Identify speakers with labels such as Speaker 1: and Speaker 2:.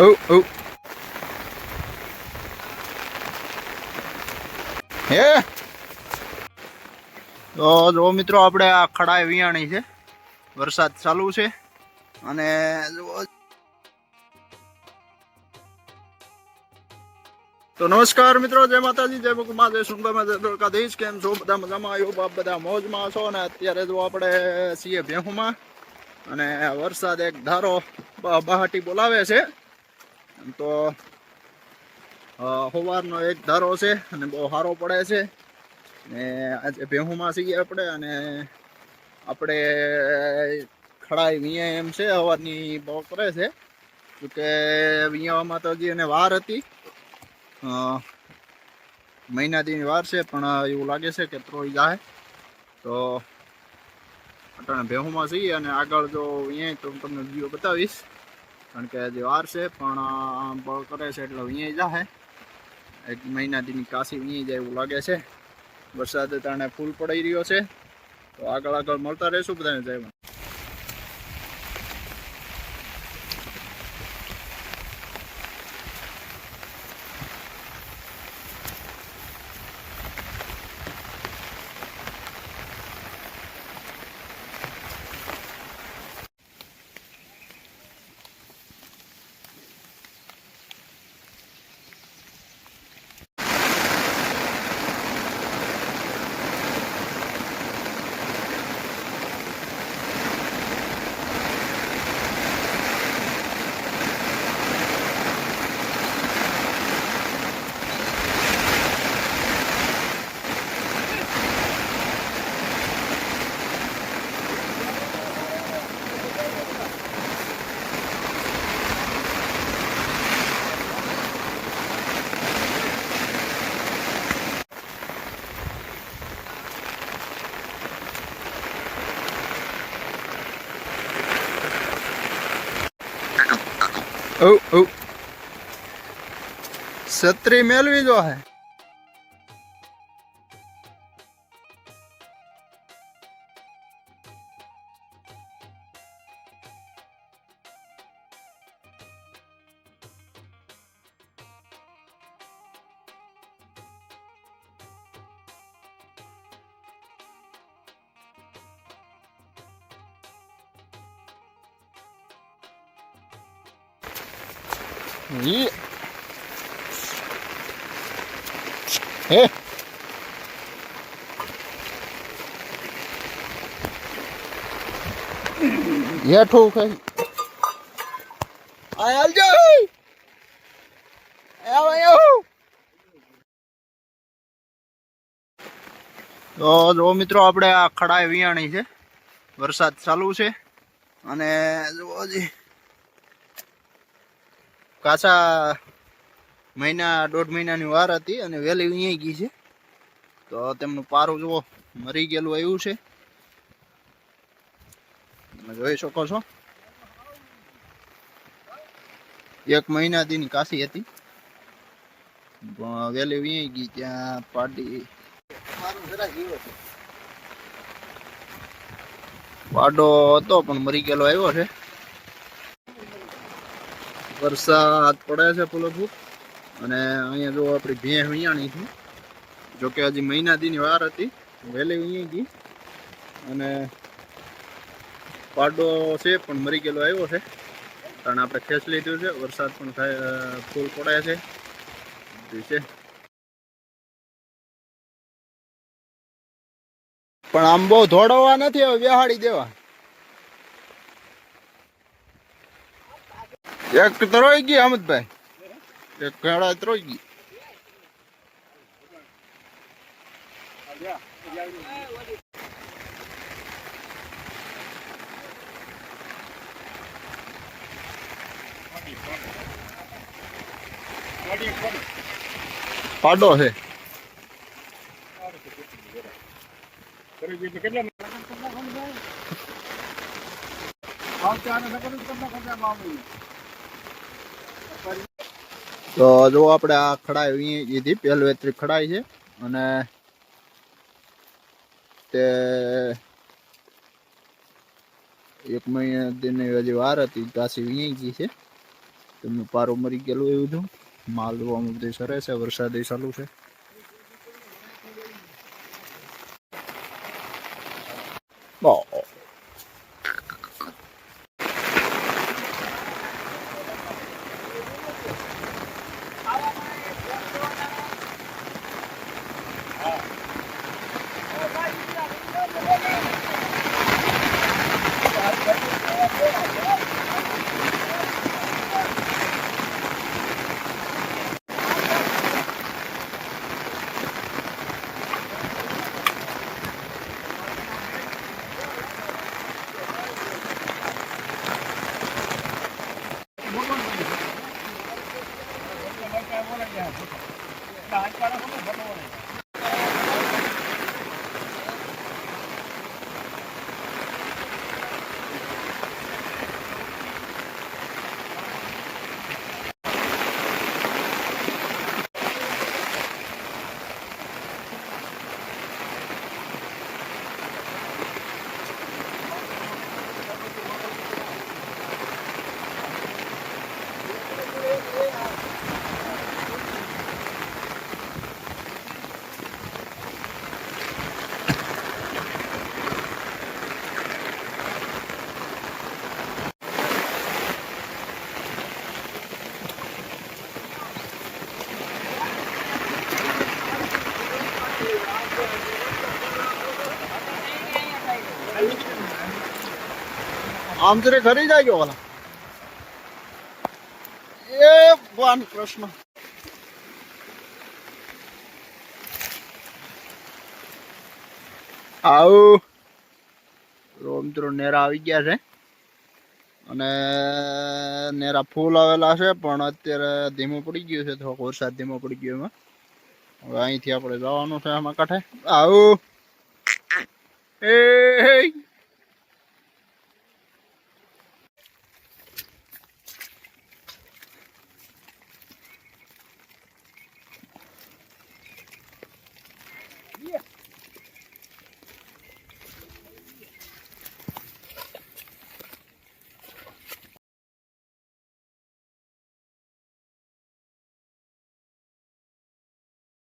Speaker 1: Oh, oh. હે? તો જો મિત્રો આપણે આ ખડાઈ વિયાણી છે. વરસાદ ચાલુ છે. અને તો નમસ્કાર મિત્રો જય માતાજી જય મુકુમા જય સુંદરમાં જય દ્વારકાધીશ. કેમ છો? બધા મજામાં? આવ્યો બાપ બધા મોજમાં છો અને અત્યારે જો આપણે છીએ ભેહુમાં અને વરસાદ એક ધારો બહાટી બોલાવે છે. એમ તો સવારનો એક ધારો છે અને બહુ સારો પડે છે. ને આજે ભેહુમાં છીએ આપણે અને આપણે ખડાઈ વીએ એમ છે સવારની બહુ કરે છે. કે વિયામાં તો હજી એને વાર હતી. મહિનાથી વાર છે, પણ એવું લાગે છે કે ત્રોઈ જાય. તો અટાણે ભેહુમાં છીએ અને આગળ જો અહીંયા તો હું તમને વીડિયો બતાવીશ. કારણ કે હજી વાર છે, પણ કરે છે એટલે અહીંયા જાહે. એક મહિનાથીની કાશી અહીંયા જાય એવું લાગે છે. વરસાદ તાણે ફૂલ પડી રહ્યો છે. તો આગળ આગળ મળતા રહેશું બધાને, જય ઓ ઓ છત્રી મેળવી જો હે. ઈ હે હેઠું કઈ આ હાલજો આવ આવ તો જો મિત્રો, આપણે આ ખડાઈ વિયાણી છે. વરસાદ ચાલુ છે. અને જુઓ જી. કાચા મહિના, દોઢ મહિનાની વાર હતી અને વહેલી અહીંયા ગઈ છે. તો તેમનું પારું જુઓ, મરી ગયેલું આવ્યું છે. તમે જોઈ શકો છો. એક મહિના દીની કાશી હતી. વહેલી અહીંયા ગઈ ત્યાં પાડી પાડો હતો પણ મરી ગયેલો આવ્યો છે. વરસાદ પડે છે ફૂટ અને અહીંયા જો આપણી ભેં વિયાણી છે. જો હજી મહિના દીની વાર હતી. વહેલી અહીંયા ગઈ અને પાડો છે પણ મરી ગયેલો આવ્યો છે. કારણ આપણે ખેંચ લીધું છે. વરસાદ પણ થાય ફૂલ પડે છે. છે. પણ આમ બહુ ધોડવા નથી હવે બેહાડી દેવા. એક તરોઈ ગઈ અમદભાઈ એક ઘેડા તરોઈ ગઈ પાડો છે. તો જો આપણે આ ખડાઈ લીધી પહેલું એત્રી ખડાઈ છે. અને તે એક મહિના દિનની હજી વાર હતી કાશી વીણી ગઈ છે. તેમનું પારો મરી ગયેલું એવું છું માલ દોવામાં બધું સરે છે, વરસાદ ચાલુ છે બહુ. આમ તો ઘરે જાય ઓલા એ ભગવાન કૃષ્ણ. આવું. રોમત્રો નેરા આવી ગયા છે. અને નેરા ફૂલ આવેલા છે, પણ અત્યારે ધીમો પડી ગયું છે, થોડોક વરસાદ ધીમો પડી ગયો એમાં. હવે અહીંથી આપણે જવાનું છે આમાં કાંઠે. આવું. એ